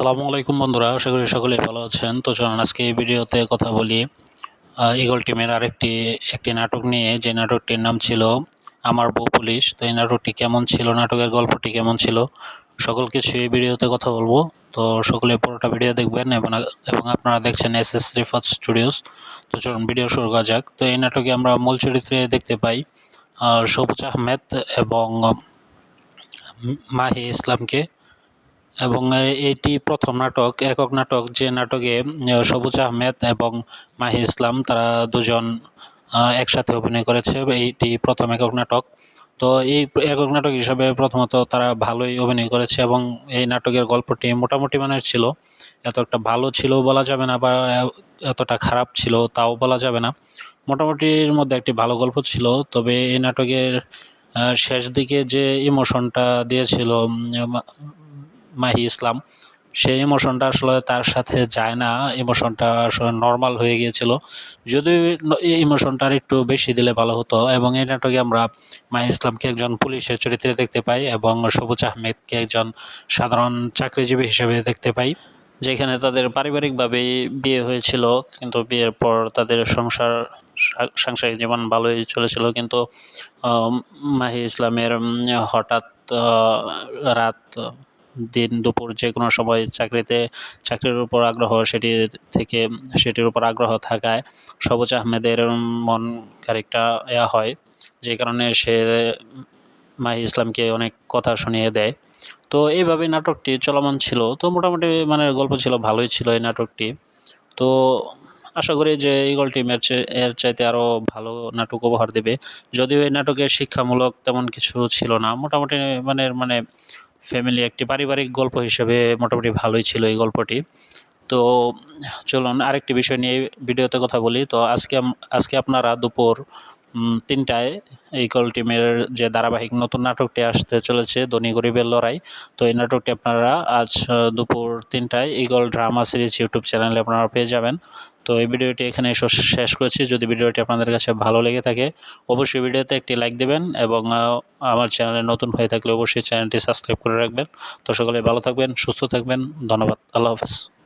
আসসালামু আলাইকুম বন্ধুরা, আশা করি সকলে ভালো আছেন। তো চলুন আজকে এই ভিডিওতে কথা বলি ইগল টিমের আরেকটি, একটি নাটক নিয়ে। যে নাটকটির নাম ছিল আমার বউ পুলিশ। তো এই নাটকটি কেমন ছিল, নাটকের গল্পটি কেমন ছিল, সকল কিছু এই ভিডিওতে কথা বলব। তো সকলে পুরোটা ভিডিও দেখবেন এবং এবং আপনারা দেখছেন এস এস রিফাত স্টুডিওস। তো চলুন ভিডিও শুরু করা যাক। তো এই নাটকে আমরা মূল চরিত্রে দেখতে পাই সবুজ আহমেদ এবং মাহি ইসলামকে। এবং এটি প্রথম নাটক, একক নাটক, যে নাটকে সবুজ আহমেদ এবং মাহি ইসলাম তারা দুজন একসাথে অভিনয় করেছে। এইটি প্রথম একক নাটক। তো এই একক নাটক হিসাবে প্রথমত তারা ভালোই অভিনয় করেছে এবং এই নাটকের গল্পটি মোটামুটি মানের ছিল। এত একটা ভালো ছিল বলা যাবে না বা এতটা খারাপ ছিল তাও বলা যাবে না। মোটামুটির মধ্যে একটি ভালো গল্প ছিল। তবে এই নাটকের শেষ দিকে যে ইমোশনটা দিয়েছিল মাহি ইসলাম। সেই ইমোশনটা আসলে তার সাথে যায় না ইমোশনটা আসলে নর্মাল হয়ে গিয়েছিল। যদি ইমোশনটা একটু বেশি দিলে ভালো হতো এবং এই নাটকে আমরা মাহি ইসলামকে একজন পুলিশের চরিত্রে দেখতে পাই এবং সবুজ আহমেদকে একজন সাধারণ চাকরিজীবী হিসেবে দেখতে পাই, যেখানে তাদের পারিবারিকভাবেই বিয়ে হয়েছিল, কিন্তু বিয়ের পর তাদের সংসার, সাংসারিক জীবন ভালোই চলেছিল। কিন্তু মাহি ইসলামের হঠাৎ রাত দিন দুপুর যে কোনো সময় চাকরিতে, চাকরির উপর আগ্রহ সেটি থেকে, সেটির উপর আগ্রহ থাকায় সবুজ আহমেদের মন খানিকটা ইয়া হয়, যে কারণে সে মাহি ইসলামকে অনেক কথা শুনিয়ে দেয়। তো এইভাবে নাটকটি চলমান ছিল। তো মোটামুটি মানে গল্প ছিল, ভালোই ছিল এই নাটকটি। তো আশা করি যে ইগল টিম এর এর চাইতে আরও ভালো নাটক উপহার দেবে। যদিও এই নাটকে শিক্ষামূলক তেমন কিছু ছিল না। মোটামুটি মানে মানে ফ্যামিলি একটি পারিবারিক গল্প হিসেবে মোটামুটি ভালোই ছিল এই গল্পটি। তো চলুন আরেকটি বিষয় নিয়ে ভিডিওতে কথা বলি। তো আজকে আজকে আপনারা দুপুর তিনটায় ইগল টিমের যে ধারাবাহিক নতুন নাটকটি আসতে চলেছে, ধনী গরিবের লড়াই। তো এই নাটকটি আপনারা আজ দুপুর তিনটায় ইগল ড্রামা সিরিজ ইউটিউব চ্যানেলে আপনারা পেয়ে যাবেন। তো এই ভিডিওটি এখানে শেষ করছি। যদি ভিডিওটি আপনাদের কাছে ভালো লেগে থাকে, অবশ্যই ভিডিওতে একটি লাইক দেবেন এবং আমার চ্যানেলে নতুন হয়ে থাকলে অবশ্যই চ্যানেলটি সাবস্ক্রাইব করে রাখবেন। তো সকলে ভালো থাকবেন, সুস্থ থাকবেন। ধন্যবাদ। আল্লাহ হাফেজ।